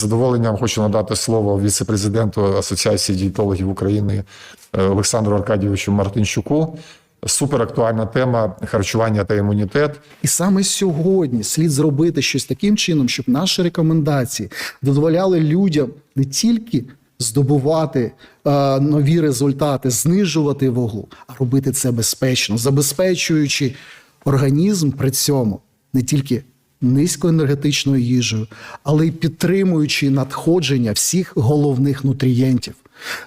Задоволенням хочу надати слово віце-президенту Асоціації дієтологів України е, Олександру Аркадійовичу Мартинчуку. Суперактуальна тема харчування та імунітет. І саме сьогодні слід зробити щось таким чином, щоб наші рекомендації дозволяли людям не тільки здобувати е, нові результати, знижувати вагу, а робити це безпечно, забезпечуючи організм при цьому не тільки низькоенергетичною їжею, але й підтримуючи надходження всіх головних нутрієнтів,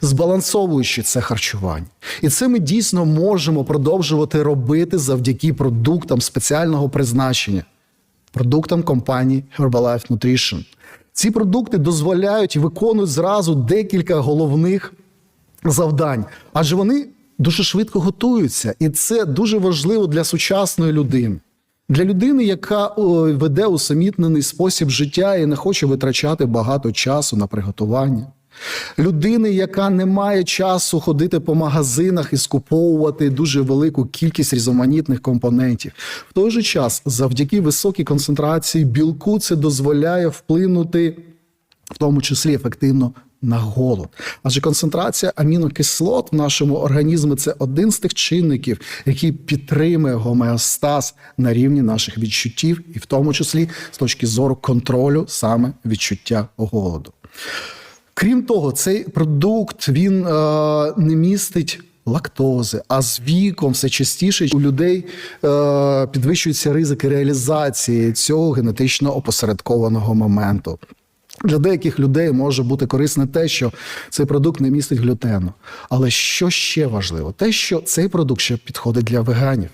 збалансовуючи це харчування. І це ми дійсно можемо продовжувати робити завдяки продуктам спеціального призначення, продуктам компанії Herbalife Nutrition. Ці продукти дозволяють і виконують зразу декілька головних завдань, адже вони дуже швидко готуються, і це дуже важливо для сучасної людини. Для людини, яка веде усамітнений спосіб життя і не хоче витрачати багато часу на приготування. Людини, яка не має часу ходити по магазинах і скуповувати дуже велику кількість різноманітних компонентів. В той же час, завдяки високій концентрації білку, це дозволяє вплинути в тому числі ефективно на голод. Адже концентрація амінокислот в нашому організмі це один з тих чинників, який підтримує гомеостаз на рівні наших відчуттів, і в тому числі з точки зору контролю саме відчуття голоду. Крім того, цей продукт він е, не містить. Лактози, а з віком все частіше у людей е, підвищуються ризики реалізації цього генетично опосередкованого моменту. Для деяких людей може бути корисне те, що цей продукт не містить глютену. Але що ще важливо? Те, що цей продукт ще підходить для веганів.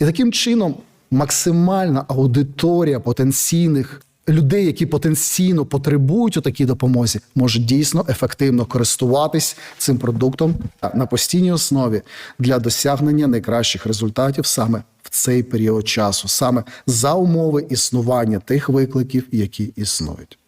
І таким чином максимальна аудиторія потенційних людей, які потенційно потребують у такій допомозі, можуть дійсно ефективно користуватись цим продуктом на постійній основі для досягнення найкращих результатів саме в цей період часу, саме за умови існування тих викликів, які існують.